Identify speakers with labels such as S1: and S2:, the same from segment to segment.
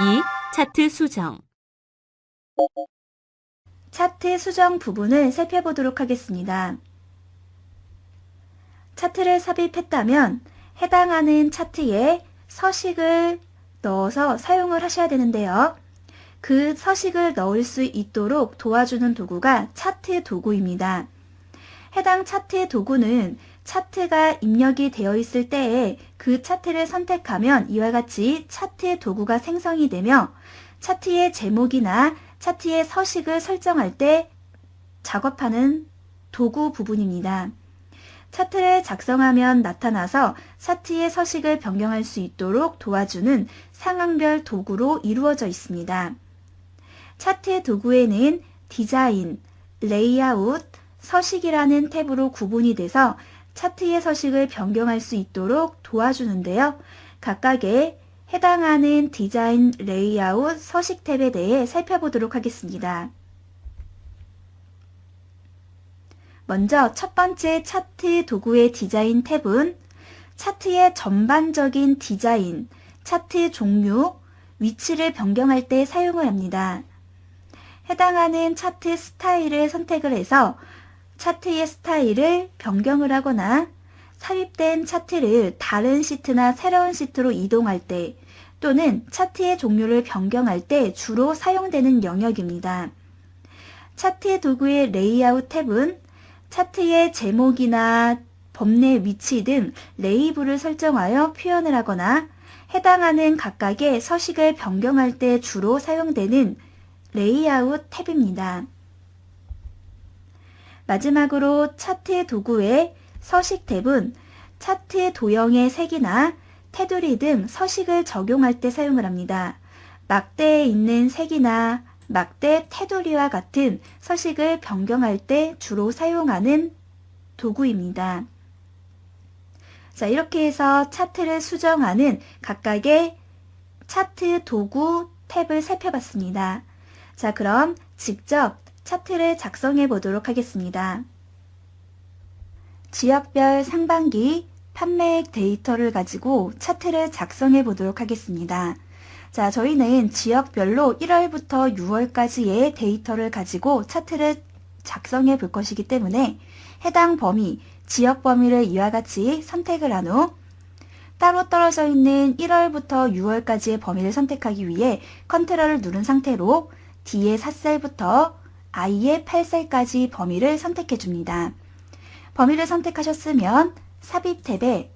S1: 2. 차트 수정
S2: 차트 수정 부분을 살펴보도록 하겠습니다. 차트를 삽입했다면 해당하는 차트에 서식을 넣어서 사용을 하셔야 되는데요. 그 서식을 넣을 수 있도록 도와주는 도구가 차트 도구입니다. 해당 차트 도구는 차트가 입력이 되어 있을 때에 그 차트를 선택하면 이와 같이 차트 도구가 생성이 되며 차트의 제목이나 차트의 서식을 설정할 때 작업하는 도구 부분입니다. 차트를 작성하면 나타나서 차트의 서식을 변경할 수 있도록 도와주는 상황별 도구로 이루어져 있습니다. 차트 도구에는 디자인, 레이아웃, 서식이라는 탭으로 구분이 돼서 차트의 서식을 변경할 수 있도록 도와주는데요. 각각의 해당하는 디자인, 레이아웃, 서식 탭에 대해 살펴보도록 하겠습니다. 먼저 첫 번째 차트 도구의 디자인 탭은 차트의 전반적인 디자인, 차트 종류, 위치를 변경할 때 사용을 합니다. 해당하는 차트 스타일을 선택을 해서 차트의 스타일을 변경을 하거나 삽입된 차트를 다른 시트나 새로운 시트로 이동할 때 또는 차트의 종류를 변경할 때 주로 사용되는 영역입니다. 차트 도구의 레이아웃 탭은 차트의 제목이나 범례 위치 등 레이블을 설정하여 표현을 하거나 해당하는 각각의 서식을 변경할 때 주로 사용되는 레이아웃 탭입니다. 마지막으로 차트 도구의 서식 탭은 차트 도형의 색이나 테두리 등 서식을 적용할 때 사용을 합니다. 막대에 있는 색이나 막대 테두리와 같은 서식을 변경할 때 주로 사용하는 도구입니다. 자, 이렇게 해서 차트를 수정하는 각각의 차트 도구 탭을 살펴봤습니다. 자, 그럼 직접 차트를 작성해 보도록 하겠습니다. 지역별 상반기 판매액 데이터를 가지고 차트를 작성해 보도록 하겠습니다. 자, 저희는 지역별로 1월부터 6월까지의 데이터를 가지고 차트를 작성해 볼 것이기 때문에 해당 범위, 지역 범위를 이와 같이 선택을 한 후 따로 떨어져 있는 1월부터 6월까지의 범위를 선택하기 위해 컨트롤을 누른 상태로 D의 4셀부터 I의 8셀까지 범위를 선택해 줍니다. 범위를 선택하셨으면 삽입 탭에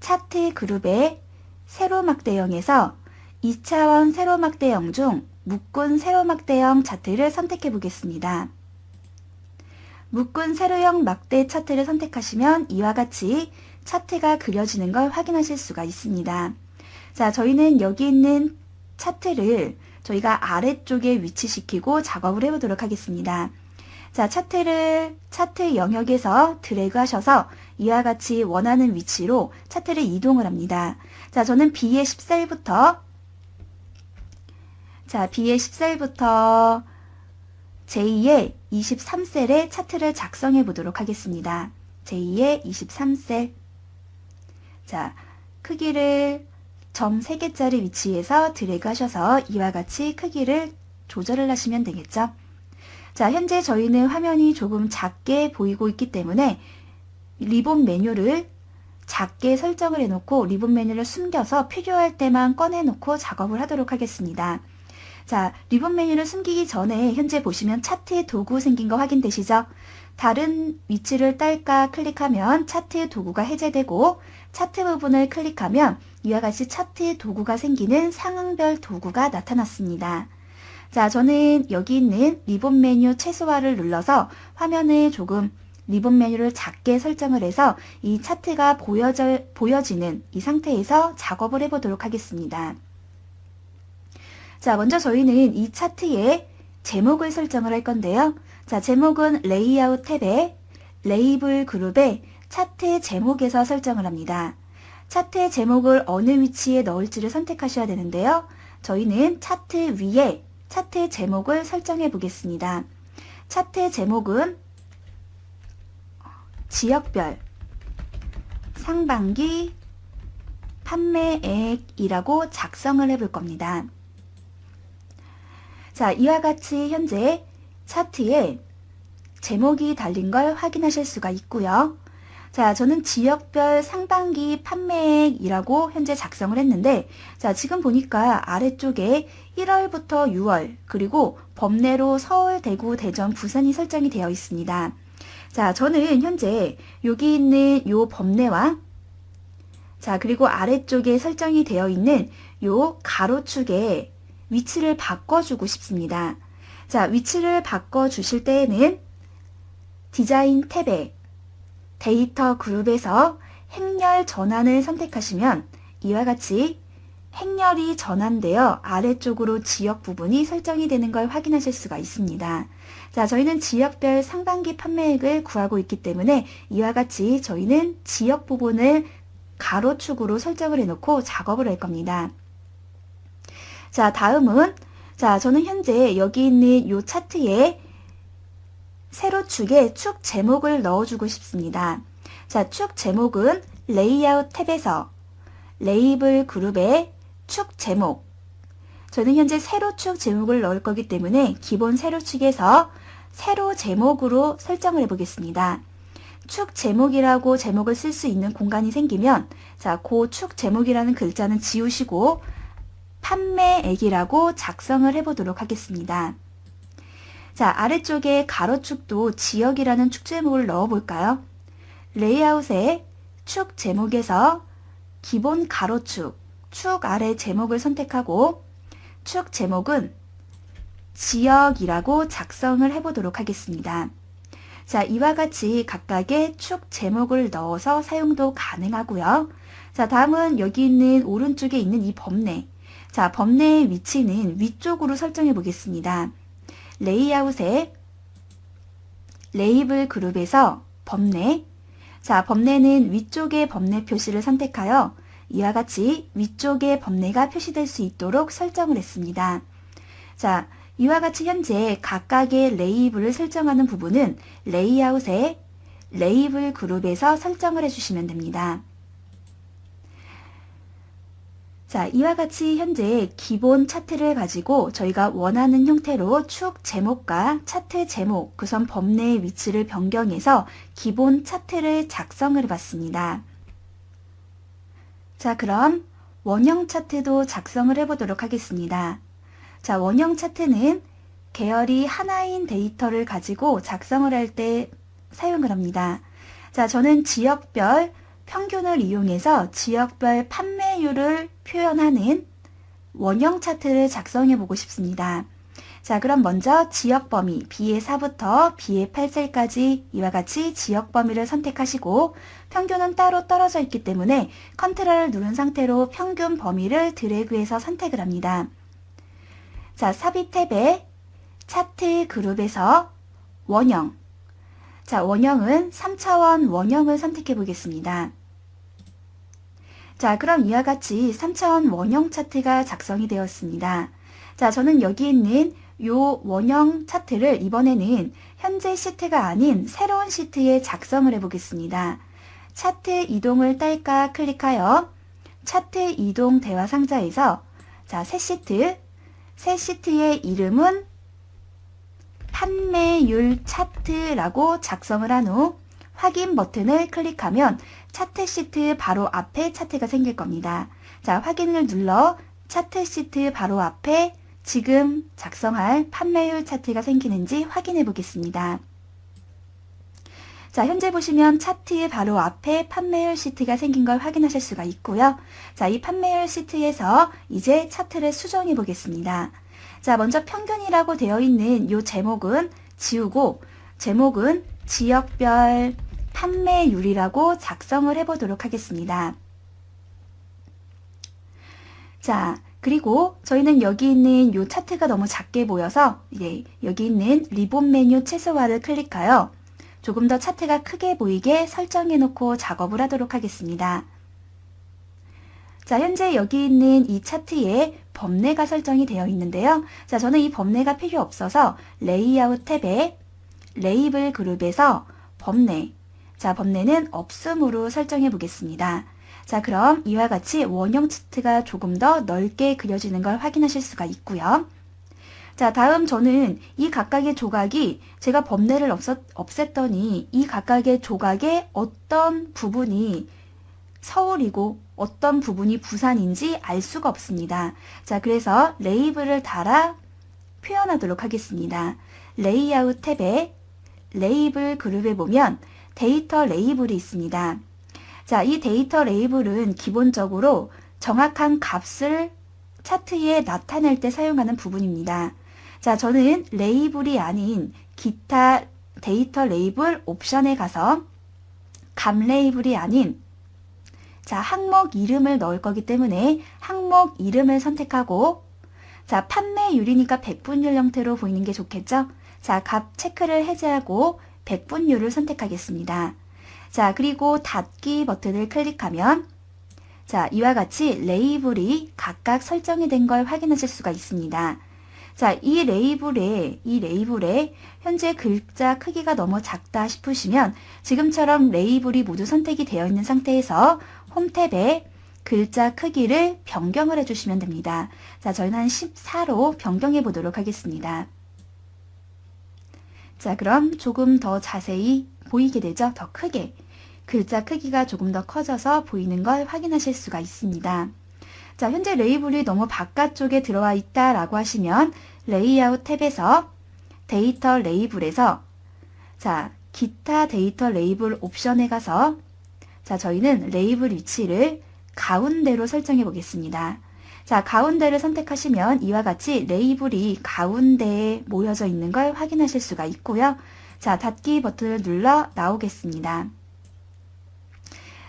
S2: 차트 그룹의 세로막 대형에서 2차원 세로막 대형 중 묶은 세로막 대형 차트를 선택해 보겠습니다. 묶은 세로형 막대 차트를 선택하시면 이와 같이 차트가 그려지는 걸 확인하실 수가 있습니다. 자, 저희는 여기 있는 차트를 저희가 아래쪽에 위치시키고 작업을 해보도록 하겠습니다. 자, 차트를 차트 영역에서 드래그 하셔서 이와 같이 원하는 위치로 차트를 이동을 합니다. 자, 저는 B의 10셀부터 자, B의 10셀부터 제2의 23셀의 차트를 작성해 보도록 하겠습니다. 제2의 23셀. 자, 크기를 점 3개짜리 위치에서 드래그 하셔서 이와 같이 크기를 조절을 하시면 되겠죠. 자, 현재 저희는 화면이 조금 작게 보이고 있기 때문에 리본 메뉴를 작게 설정을 해놓고 리본 메뉴를 숨겨서 필요할 때만 꺼내놓고 작업을 하도록 하겠습니다. 자, 리본 메뉴를 숨기기 전에 현재 보시면 차트의 도구 생긴 거 확인되시죠? 다른 위치를 딸까 클릭하면 차트의 도구가 해제되고 차트 부분을 클릭하면 이와 같이 차트의 도구가 생기는 상황별 도구가 나타났습니다. 자, 저는 여기 있는 리본 메뉴 최소화를 눌러서 화면을 조금 리본 메뉴를 작게 설정을 해서 이 차트가 보여져, 보여지는 이 상태에서 작업을 해보도록 하겠습니다. 자, 먼저 저희는 이 차트에 제목을 설정을 할 건데요. 자, 제목은 레이아웃 탭에 레이블 그룹에 차트 제목에서 설정을 합니다. 차트의 제목을 어느 위치에 넣을지를 선택하셔야 되는데요. 저희는 차트 위에 차트 제목을 설정해 보겠습니다. 차트 제목은 지역별 상반기 판매액이라고 작성을 해 볼 겁니다. 자, 이와 같이 현재 차트에 제목이 달린 걸 확인하실 수가 있고요. 자, 저는 지역별 상반기 판매액이라고 현재 작성을 했는데, 자, 지금 보니까 아래쪽에 1월부터 6월, 그리고 범내로 서울, 대구, 대전, 부산이 설정이 되어 있습니다. 자, 저는 현재 여기 있는 요 범내와 자, 그리고 아래쪽에 설정이 되어 있는 요 가로축에 위치를 바꿔주고 싶습니다. 자, 위치를 바꿔주실 때에는 디자인 탭에 데이터 그룹에서 행렬 전환을 선택하시면 이와 같이 행렬이 전환되어 아래쪽으로 지역 부분이 설정이 되는 걸 확인하실 수가 있습니다. 자, 저희는 지역별 상반기 판매액을 구하고 있기 때문에 이와 같이 저희는 지역 부분을 가로축으로 설정을 해놓고 작업을 할 겁니다. 자, 다음은 자, 저는 현재 여기 있는 이 차트에 세로축에 축 제목을 넣어주고 싶습니다. 자, 축 제목은 레이아웃 탭에서 레이블 그룹에 축 제목. 저는 현재 세로축 제목을 넣을 거기 때문에 기본 세로축에서 세로 제목으로 설정을 해보겠습니다. 축 제목이라고 제목을 쓸 수 있는 공간이 생기면 자, 그축 제목이라는 글자는 지우시고 판매액이라고 작성을 해보도록 하겠습니다. 자, 아래쪽에 가로축도 지역이라는 축 제목을 넣어볼까요? 레이아웃에 축 제목에서 기본 가로축, 축 아래 제목을 선택하고 축 제목은 지역이라고 작성을 해보도록 하겠습니다. 자, 이와 같이 각각의 축 제목을 넣어서 사용도 가능하고요. 자, 다음은 여기 있는 오른쪽에 있는 이 범례. 자, 범례의 위치는 위쪽으로 설정해 보겠습니다. 레이아웃에 레이블 그룹에서 범례. 자, 범례는 위쪽의 범례 표시를 선택하여 이와 같이 위쪽의 범례가 표시될 수 있도록 설정을 했습니다. 자, 이와 같이 현재 각각의 레이블을 설정하는 부분은 레이아웃의 레이블 그룹에서 설정을 해주시면 됩니다. 자, 이와 같이 현재 기본 차트를 가지고 저희가 원하는 형태로 축 제목과 차트 제목, 그선 범례의 위치를 변경해서 기본 차트를 작성을 해봤습니다. 자, 그럼 원형 차트도 작성을 해보도록 하겠습니다. 자, 원형 차트는 계열이 하나인 데이터를 가지고 작성을 할 때 사용을 합니다. 자, 저는 지역별 평균을 이용해서 지역별 판매율을 표현하는 원형 차트를 작성해 보고 싶습니다. 자, 그럼 먼저 지역 범위 B의 4부터 B의 8셀까지 이와 같이 지역 범위를 선택하시고 평균은 따로 떨어져 있기 때문에 컨트롤을 누른 상태로 평균 범위를 드래그해서 선택을 합니다. 자, 삽입 탭에 차트 그룹에서 원형. 자, 원형은 3차원 원형을 선택해 보겠습니다. 자, 그럼 이와 같이 3차원 원형 차트가 작성이 되었습니다. 자, 저는 여기 있는 요 원형 차트를 이번에는 현재 시트가 아닌 새로운 시트에 작성을 해보겠습니다. 차트 이동을 딸까 클릭하여 차트 이동 대화 상자에서 자, 새 시트, 새 시트의 이름은 판매율 차트라고 작성을 한 후 확인 버튼을 클릭하면 차트 시트 바로 앞에 차트가 생길 겁니다. 자, 확인을 눌러 차트 시트 바로 앞에 지금 작성할 판매율 차트가 생기는지 확인해 보겠습니다. 자, 현재 보시면 차트의 바로 앞에 판매율 시트가 생긴 걸 확인하실 수가 있고요. 자, 이 판매율 시트에서 이제 차트를 수정해 보겠습니다. 자, 먼저 평균이라고 되어 있는 이 제목은 지우고 제목은 지역별 판매율이라고 작성을 해보도록 하겠습니다. 자, 그리고 저희는 여기 있는 이 차트가 너무 작게 보여서 예, 여기 있는 리본 메뉴 최소화를 클릭하여 조금 더 차트가 크게 보이게 설정해 놓고 작업을 하도록 하겠습니다. 자, 현재 여기 있는 이 차트에 범례가 설정이 되어 있는데요. 자, 저는 이 범례가 필요 없어서 레이아웃 탭에 레이블 그룹에서 범례. 자, 범례는 없음으로 설정해 보겠습니다. 자, 그럼 이와 같이 원형 차트가 조금 더 넓게 그려지는 걸 확인하실 수가 있고요. 자, 다음 저는 이 각각의 조각이 제가 범례를 없앴더니 이 각각의 조각의 어떤 부분이 서울이고 어떤 부분이 부산인지 알 수가 없습니다. 자, 그래서 레이블을 달아 표현하도록 하겠습니다. 레이아웃 탭에 레이블 그룹에 보면 데이터 레이블이 있습니다. 자, 이 데이터 레이블은 기본적으로 정확한 값을 차트에 나타낼 때 사용하는 부분입니다. 자, 저는 레이블이 아닌 기타 데이터 레이블 옵션에 가서 감 레이블이 아닌 자, 항목 이름을 넣을 거기 때문에 항목 이름을 선택하고 자, 판매율이니까 백분율 형태로 보이는 게 좋겠죠? 자, 값 체크를 해제하고 백분율을 선택하겠습니다. 자, 그리고 닫기 버튼을 클릭하면 자, 이와 같이 레이블이 각각 설정이 된 걸 확인하실 수가 있습니다. 자, 이 레이블에, 이 레이블에 현재 글자 크기가 너무 작다 싶으시면 지금처럼 레이블이 모두 선택이 되어 있는 상태에서 홈 탭에 글자 크기를 변경을 해주시면 됩니다. 자, 저희는 한 14로 변경해 보도록 하겠습니다. 자, 그럼 조금 더 자세히 보이게 되죠? 더 크게. 글자 크기가 조금 더 커져서 보이는 걸 확인하실 수가 있습니다. 자, 현재 레이블이 너무 바깥쪽에 들어와 있다라고 하시면 레이아웃 탭에서 데이터 레이블에서 자, 기타 데이터 레이블 옵션에 가서 자, 저희는 레이블 위치를 가운데로 설정해 보겠습니다. 자, 가운데를 선택하시면 이와 같이 레이블이 가운데에 모여져 있는 걸 확인하실 수가 있고요. 자, 닫기 버튼을 눌러 나오겠습니다.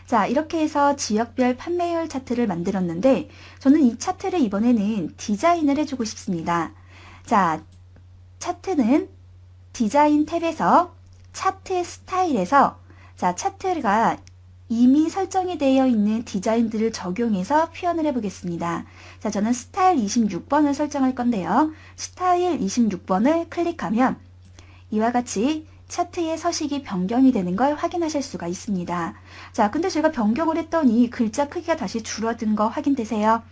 S2: 자, 이렇게 해서 지역별 판매율 차트를 만들었는데 저는 이 차트를 이번에는 디자인을 해주고 싶습니다. 자, 차트는 디자인 탭에서 차트 스타일에서 자, 차트가 이미 설정이 되어 있는 디자인들을 적용해서 표현을 해보겠습니다. 자, 저는 스타일 26번을 설정할 건데요. 스타일 26번을 클릭하면 이와 같이 차트의 서식이 변경이 되는 걸 확인하실 수가 있습니다. 자, 근데 제가 변경을 했더니 글자 크기가 다시 줄어든 거 확인되세요?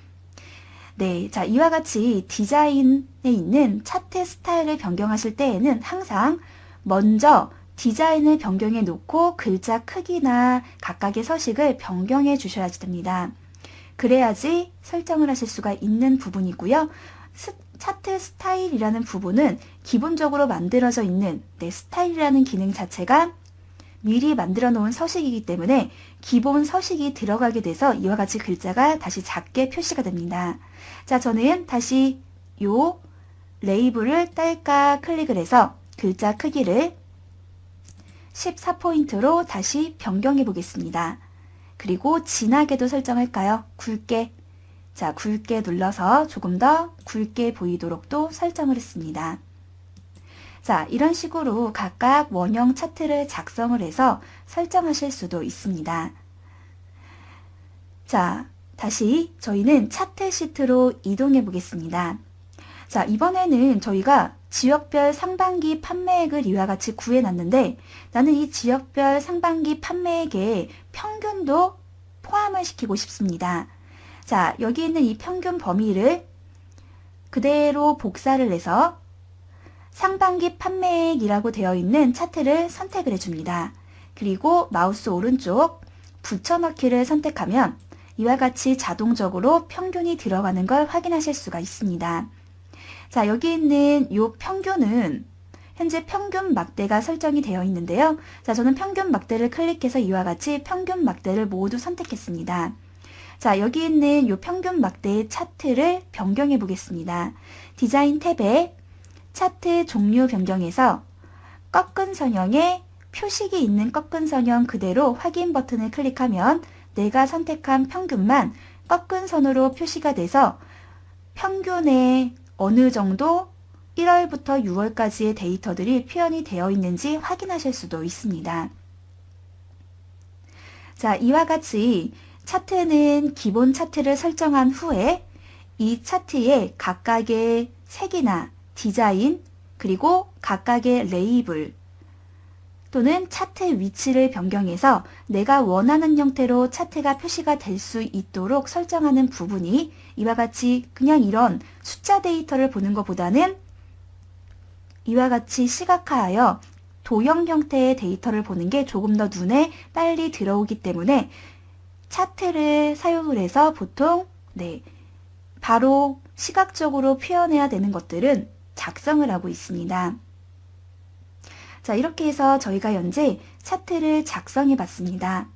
S2: 네, 자, 이와 같이 디자인에 있는 차트 스타일을 변경하실 때에는 항상 먼저 디자인을 변경해 놓고 글자 크기나 각각의 서식을 변경해 주셔야 됩니다. 그래야지 설정을 하실 수가 있는 부분이고요. 스, 차트 스타일이라는 부분은 기본적으로 만들어져 있는 네, 스타일이라는 기능 자체가 미리 만들어 놓은 서식이기 때문에 기본 서식이 들어가게 돼서 이와 같이 글자가 다시 작게 표시가 됩니다. 자, 저는 다시 요 레이블을 딸까 클릭을 해서 글자 크기를 14포인트로 다시 변경해 보겠습니다. 그리고 진하게도 설정할까요? 굵게. 자, 굵게 눌러서 조금 더 굵게 보이도록도 설정을 했습니다. 자, 이런 식으로 각각 원형 차트를 작성을 해서 설정하실 수도 있습니다. 자, 다시 저희는 차트 시트로 이동해 보겠습니다. 자, 이번에는 저희가 지역별 상반기 판매액을 이와 같이 구해놨는데 나는 이 지역별 상반기 판매액의 평균도 포함을 시키고 싶습니다. 자, 여기 있는 이 평균 범위를 그대로 복사를 해서 상반기 판매액이라고 되어 있는 차트를 선택을 해줍니다. 그리고 마우스 오른쪽 붙여넣기를 선택하면 이와 같이 자동적으로 평균이 들어가는 걸 확인하실 수가 있습니다. 자, 여기 있는 이 평균은 현재 평균 막대가 설정이 되어 있는데요. 자, 저는 평균 막대를 클릭해서 이와 같이 평균 막대를 모두 선택했습니다. 자, 여기 있는 이 평균 막대의 차트를 변경해 보겠습니다. 디자인 탭에 차트 종류 변경에서 꺾은 선형에 표식이 있는 꺾은 선형 그대로 확인 버튼을 클릭하면 내가 선택한 평균만 꺾은 선으로 표시가 돼서 평균의 어느 정도 1월부터 6월까지의 데이터들이 표현이 되어 있는지 확인하실 수도 있습니다. 자, 이와 같이 차트는 기본 차트를 설정한 후에 이 차트에 각각의 색이나 디자인, 그리고 각각의 레이블, 또는 차트 위치를 변경해서 내가 원하는 형태로 차트가 표시가 될 수 있도록 설정하는 부분이 이와 같이 그냥 이런 숫자 데이터를 보는 것보다는 이와 같이 시각화하여 도형 형태의 데이터를 보는 게 조금 더 눈에 빨리 들어오기 때문에 차트를 사용을 해서 보통 네, 바로 시각적으로 표현해야 되는 것들은 작성을 하고 있습니다. 자, 이렇게 해서 저희가 현재 차트를 작성해 봤습니다.